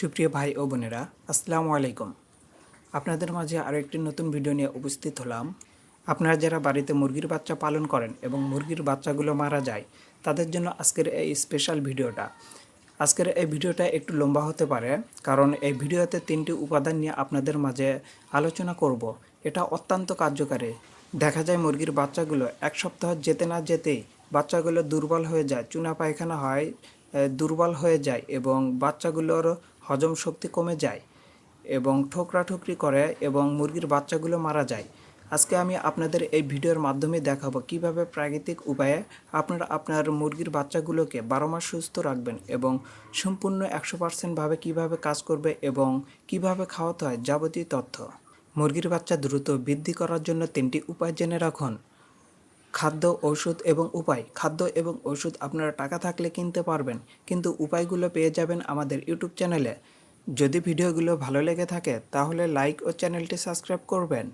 সুপ্রিয় ভাই ও বোনেরা, আসসালামু আলাইকুম। আপনাদের মাঝে আরও একটি নতুন ভিডিও নিয়ে উপস্থিত হলাম। আপনারা যারা বাড়িতে মুরগির বাচ্চা পালন করেন এবং মুরগির বাচ্চাগুলো মারা যায়, তাদের জন্য আজকের এই স্পেশাল ভিডিওটা। আজকের এই ভিডিওটা একটু লম্বা হতে পারে, কারণ এই ভিডিওতে তিনটি উপাদান নিয়ে আপনাদের মাঝে আলোচনা করব। এটা অত্যন্ত কার্যকারী। দেখা যায় মুরগির বাচ্চাগুলো এক সপ্তাহ যেতে না যেতেই বাচ্চাগুলো দুর্বল হয়ে যায়, চুনা পায়খানা হয় দুর্বল হয়ে যায় এবং বাচ্চাগুলোর হজম শক্তি কমে যায় এবং ঠোকরাঠুকরি করে এবং মুরগির বাচ্চাগুলো মারা যায়। আজকে আমি আপনাদের এই ভিডিওর মাধ্যমে দেখাবো কীভাবে প্রাকৃতিক উপায়ে আপনারা আপনার মুরগির বাচ্চাগুলোকে বারো মাস সুস্থ রাখবেন এবং সম্পূর্ণ একশো পার্সেন্টভাবে কীভাবে কাজ করবে এবং কীভাবে খাওয়াতে হয় যাবতীয় তথ্য। মুরগির বাচ্চা দ্রুত বৃদ্ধি করার জন্য তিনটি উপায় জেনে রাখুন। খাদ্য, ঔষধ এবং উপায়। খাদ্য এবং ওষুধ আপনারা টাকা থাকলে কিনতে পারবেন, কিন্তু উপায়গুলো পেয়ে যাবেন আমাদের ইউটিউব চ্যানেলে। যদি ভিডিওগুলো ভালো লেগে থাকে, তাহলে লাইক ও চ্যানেলটি সাবস্ক্রাইব করবেন।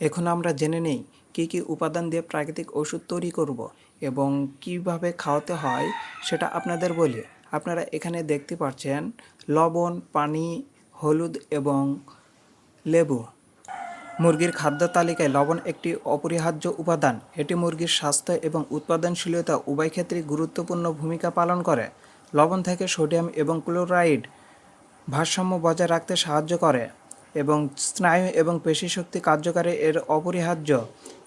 এখন আমরা জেনে নেই, কী কী উপাদান দিয়ে প্রাকৃতিক ওষুধ তৈরি করব এবং কীভাবে খাওয়াতে হয় সেটা আপনাদের বলি। আপনারা এখানে দেখতে পাচ্ছেন, লবণ, পানি, হলুদ এবং লেবু। মুরগির খাদ্য তালিকায় লবণ একটি অপরিহার্য উপাদান। এটি মুরগির স্বাস্থ্য এবং উৎপাদনশীলতা উভয় ক্ষেত্রেই গুরুত্বপূর্ণ ভূমিকা পালন করে। লবণ থেকে সোডিয়াম এবং ক্লোরাইড ভারসাম্য বজায় রাখতে সাহায্য করে এবং স্নায়ু এবং পেশিশক্তি কার্যকারী এর অপরিহার্য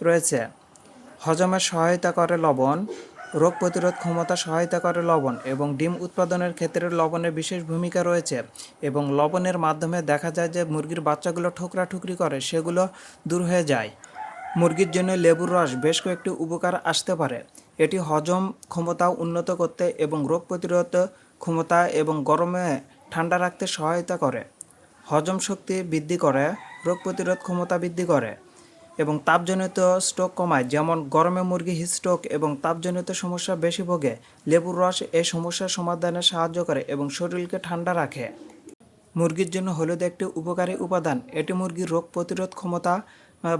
রয়েছে। হজমের সহায়তা করে লবণ রোগ প্রতিরোধ ক্ষমতা সহায়তা করে লবণ এবং ডিম উৎপাদনের ক্ষেত্রে লবণের বিশেষ ভূমিকা রয়েছে এবং লবণের মাধ্যমে দেখা যায় যে মুরগির বাচ্চাগুলো ঠোকরাঠুকরি করে, সেগুলো দূর হয়ে যায়। মুরগির জন্য লেবুর রস বেশ কয়েকটি উপকার আসতে পারে। এটি হজম ক্ষমতা উন্নত করতে এবং রোগ প্রতিরোধ ক্ষমতা এবং গরমে ঠান্ডা রাখতে সহায়তা করে। হজম শক্তি বৃদ্ধি করে, রোগ প্রতিরোধ ক্ষমতা বৃদ্ধি করে। এবং তাপজনিত স্ট্রোক কমায়, যেমন গরমে মুরগি হিস্ট্রোক এবং তাপজনিত সমস্যা বেশি ভোগে, লেবুর রস এই সমস্যার সমাধানে সাহায্য করে এবং শরীরকে ঠান্ডা রাখে। মুরগির জন্য হলুদ একটি উপকারী উপাদান, এটি মুরগির রোগ প্রতিরোধ ক্ষমতা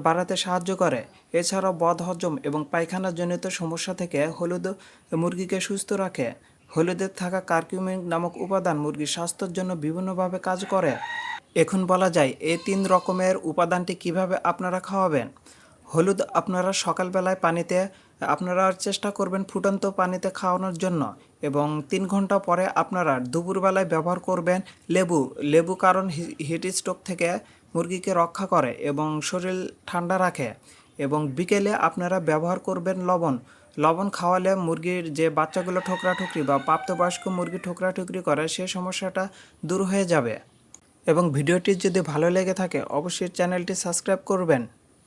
বাড়াতে সাহায্য করে। এছাড়াও বদহজম এবং পায়খানাজনিত সমস্যা থেকে হলুদ মুরগিকে সুস্থ রাখে। হলুদের থাকা কার্কিউমিন নামক উপাদান মুরগির স্বাস্থ্যের জন্য বিভিন্নভাবে কাজ করে। এখন বলা যায় এই তিন রকমের উপাদানটি কীভাবে আপনারা খাওয়াবেন? হলুদ আপনারা সকালবেলায় পানিতে, আপনারা চেষ্টা করবেন ফুটন্ত পানিতে খাওয়ানোর জন্য এবং তিন ঘণ্টা পরে আপনারা দুপুরবেলায় ব্যবহার করবেন লেবু। লেবু কারণ হিট স্ট্রোক থেকে মুরগিকে রক্ষা করে এবং শরীর ঠান্ডা রাখে এবং বিকেলে আপনারা ব্যবহার করবেন লবণ। লবণ খাওয়ালে মুরগির যে বাচ্চাগুলো ঠোকরাঠুকরি বা প্রাপ্তবয়স্ক মুরগি ঠোকরাঠুকরি করে, সে সমস্যাটা দূর হয়ে যাবে। এবং ভিডিওটি যদি ভালো লেগে থাকে অবশ্যই চ্যানেলটি সাবস্ক্রাইব করবেন।